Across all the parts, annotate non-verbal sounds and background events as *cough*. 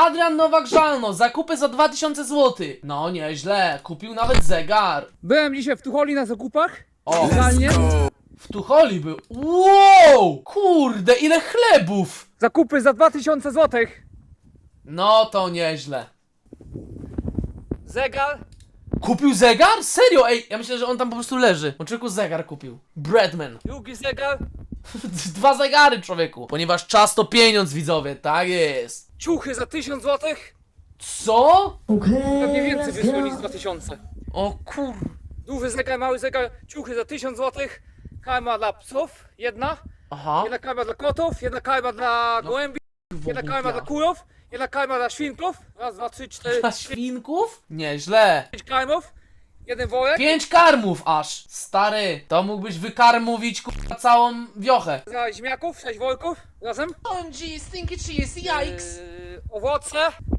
Adrian Nowak-Żalno, zakupy za 2000 zł. No nieźle, kupił nawet zegar. Byłem dzisiaj w Tucholi na zakupach. O, w Tucholi był. Wow! Kurde, ile chlebów! Zakupy za 2000 zł. No to nieźle. Zegar. Kupił zegar? Serio? Ej, ja myślę, że on tam po prostu leży. On człowieku zegar kupił. Breadman. Drugi zegar. *laughs* Dwa zegary, człowieku. Ponieważ czas to pieniądz, widzowie. Tak jest. Ciuchy za 1000 zł. Co? Pewnie więcej wyszło niż 2000. O kur... Duży zegar, mały zegar. Ciuchy za 1000 zł. Karma dla psów. Jedna. Aha. Jedna karma dla kotów. Jedna karma dla gołębi. Jedna karma dla kurów. Jedna karma dla świnków. Raz, dwa, trzy, cztery, Dla świnków? Nieźle. pięć karmów. Jeden worek. Pięć karmów aż. Stary, to mógłbyś wykarmówić kurwa całą wiochę. Za ziemniaków. Sześć worków. Razem. OMG, stinky cheese, yikes. Yy, owoce.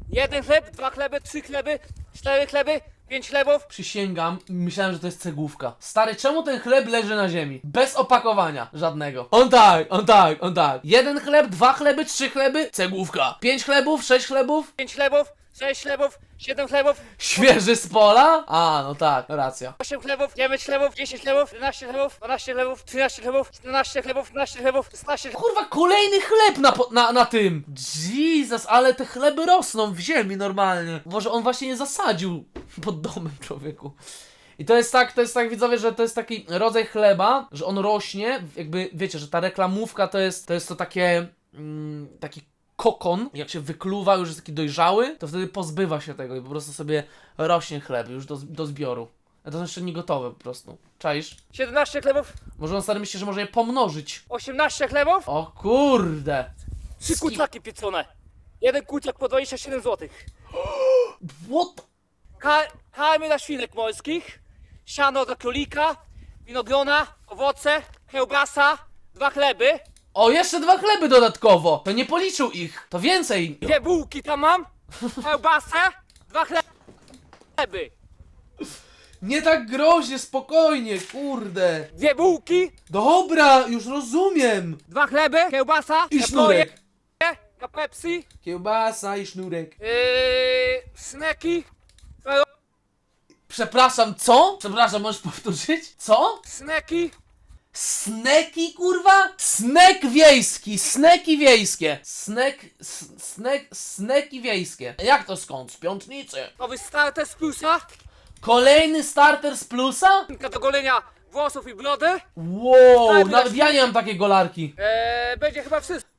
Jeden chleb, dwa chleby, trzy chleby, cztery chleby, pięć chlebów. Przysięgam, myślałem, że to jest cegłówka. Stary, czemu ten chleb leży na ziemi? Bez opakowania żadnego. On tak, on tak, on tak. Jeden chleb, dwa chleby, trzy chleby, cegłówka. Pięć chlebów, sześć chlebów, Pięć chlebów, sześć chlebów, siedem chlebów, świeży z pola? A, no tak, racja. osiem chlebów, dziewięć chlebów, dziesięć chlebów, 11 chlebów, 12 chlebów, 13 chlebów, 14 chlebów, 15 chlebów, 16 chlebów. Kurwa, kolejny chleb na, po- na, na tym. Jesus, ale te chleby rosną w ziemi normalnie. Może on właśnie je zasadził pod domem człowieku. I to jest tak, to jest tak widzowie, że to jest taki rodzaj chleba, że on rośnie, jakby wiecie, że ta reklamówka to jest to, jest to takie, mm, taki kokon, jak się wykluwa, już jest taki dojrzały, to wtedy pozbywa się tego i po prostu sobie rośnie chleb już do, do zbioru. A to są jeszcze nie gotowe po prostu. Czaisz? 17 chlebów, Może on stary myśli, że może je pomnożyć. 18 chlebów, O kurde! trzy kurczaki pieczone. Jeden kurczak po 27 zł. What? Ka karmy dla świnek morskich, siano dla królika, winogrona, owoce, kiełbasa, dwa chleby, O, jeszcze dwa chleby dodatkowo! To nie policzył ich, to więcej! dwie bułki tam mam, kiełbasę, dwa chleby, Nie tak groźnie, spokojnie, kurde! dwie bułki, Dobra, już rozumiem! dwa chleby, kiełbasa, I napoje, sznurek! na Pepsi, Kiełbasa i sznurek. Yy, sneki, Przepraszam, co? Przepraszam, możesz powtórzyć? Co? sneki, Sneki, kurwa? Snek wiejski, sneki wiejskie. Snek, snek, sneki wiejskie. Jak to skąd? Z piątnicy. nowy starter z plusa, Kolejny starter z plusa? do golenia włosów i brody. Wow, nawet ja nie mam takiej golarki. Eee, będzie chyba wszystko.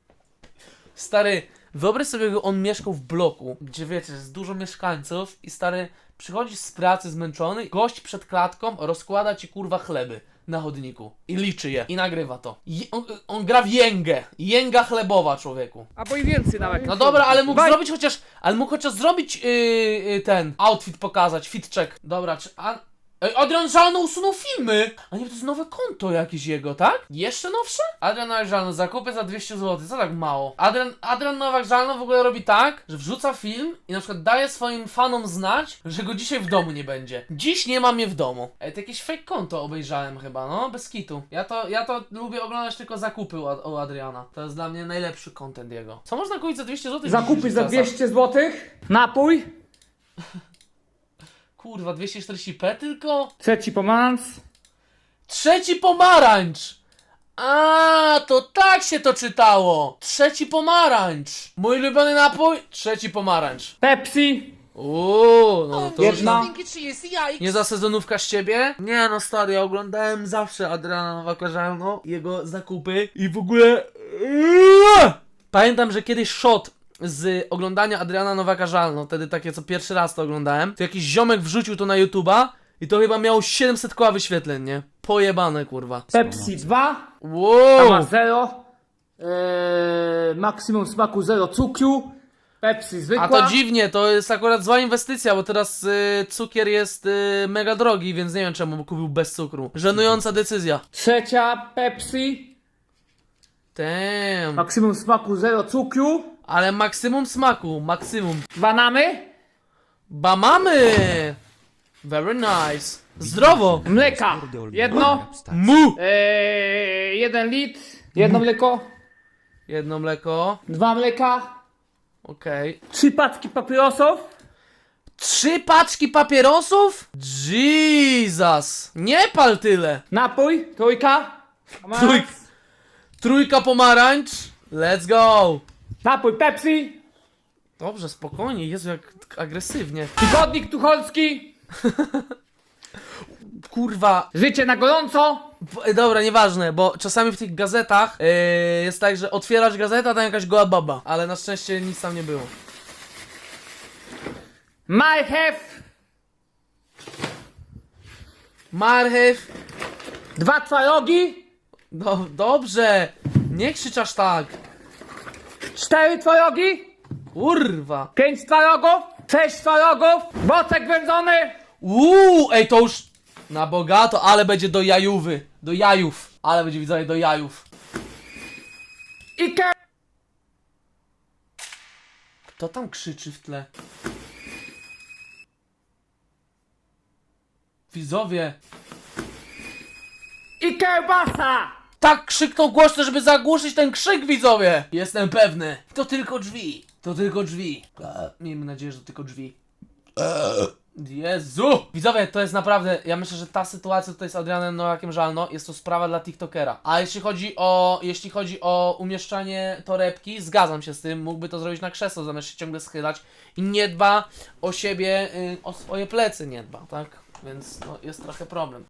Stary, wyobraź sobie, jakby on mieszkał w bloku, gdzie wiecie, jest dużo mieszkańców i stary, przychodzisz z pracy zmęczony, gość przed klatką rozkłada ci kurwa chleby na chodniku i liczy je i nagrywa to. Je, on, on gra w jęgę, jęga chlebowa człowieku. Albo i więcej nawet. No dobra, ale mógł Baj- zrobić chociaż, ale mógł chociaż zrobić yy, yy, ten outfit pokazać, fit check. Dobra, czy, a, Ej, Adrian Żalno usunął filmy! A nie, to jest nowe konto jakieś jego, tak? Jeszcze nowsze? Adrian Nowak Żalno, zakupy za 200 zł, co tak mało? Adrian, Adrian Nowak Żalno w ogóle robi tak, że wrzuca film i na przykład daje swoim fanom znać, że go dzisiaj w domu nie będzie. Dziś nie ma mnie w domu. Ej, to jakieś fake konto obejrzałem chyba, no, bez kitu. Ja to, ja to lubię oglądać tylko zakupy u, Ad- u Adriana. To jest dla mnie najlepszy content jego. Co można kupić za 200 zł? Zakupy za czasach? 200 zł. Napój. Kurwa, 240p tylko? Trzeci pomarańcz. Trzeci pomarańcz! A, to tak się to czytało! Trzeci pomarańcz! Mój ulubiony napój? Trzeci pomarańcz. Pepsi. Uuu, no to już Jedna. nie za sezonówka z ciebie? Nie no stary, ja oglądałem zawsze Adriana Nowaka-Żalno, jego zakupy i w ogóle... Pamiętam, że kiedyś shot z oglądania Adriana Nowaka-Żalno, wtedy takie co pierwszy raz to oglądałem, to jakiś ziomek wrzucił to na YouTube'a i to chyba miało 700 koła wyświetleń, nie? Pojebane, kurwa. Pepsi 2. Wow! Kama 0. Eee, maksimum smaku 0 cukru. Pepsi zwykła. A to dziwnie, to jest akurat zła inwestycja, bo teraz y, cukier jest y, mega drogi, więc nie wiem czemu kupił bez cukru. Żenująca decyzja. Trzecia Pepsi. Damn. Maksimum smaku 0 cukru. Ale maksimum smaku, maksimum. Banany. Ba mamy! Very nice. Zdrowo! Mleka. Jedno. Mu! Eee, jeden litr. Jedno mleko. Jedno mleko. Dwa mleka. Okej. Trzy paczki papierosów. Trzy paczki papierosów? Jesus! Nie pal tyle! Napój, trójka. Trój... Trójka pomarańcz. Let's go! Napój Pepsi. Dobrze, spokojnie, Jezu, jak agresywnie. Tygodnik Tucholski. *laughs* Kurwa. Życie na gorąco. W- Dobra, nieważne, bo czasami w tych gazetach yy, jest tak, że otwierasz gazetę, a tam jakaś goła baba. Ale na szczęście nic tam nie było. Marchew. Marchew. Dwa twarogi. No, dobrze. Nie krzyczasz tak. Cztery twarogi. Kurwa. Pięć twarogów. Sześć twarogów. Bocek wędzony. Uuu, ej, to już na bogato, ale będzie do jajówy. Do jajów. Ale będzie widzowie do jajów. I ke... Kto tam krzyczy w tle? Widzowie. I kiełbasa. Tak krzyknął głośno, żeby zagłuszyć ten krzyk, widzowie! Jestem pewny. To tylko drzwi. To tylko drzwi. Miejmy nadzieję, że to tylko drzwi. Jezu! Widzowie, to jest naprawdę, ja myślę, że ta sytuacja tutaj z Adrianem Nowakiem Żalno jest to sprawa dla TikTokera. A jeśli chodzi o, jeśli chodzi o umieszczanie torebki, zgadzam się z tym, mógłby to zrobić na krzesło, zamiast się ciągle schylać i nie dba o siebie, y, o swoje plecy nie dba, tak? Więc no, jest trochę problem.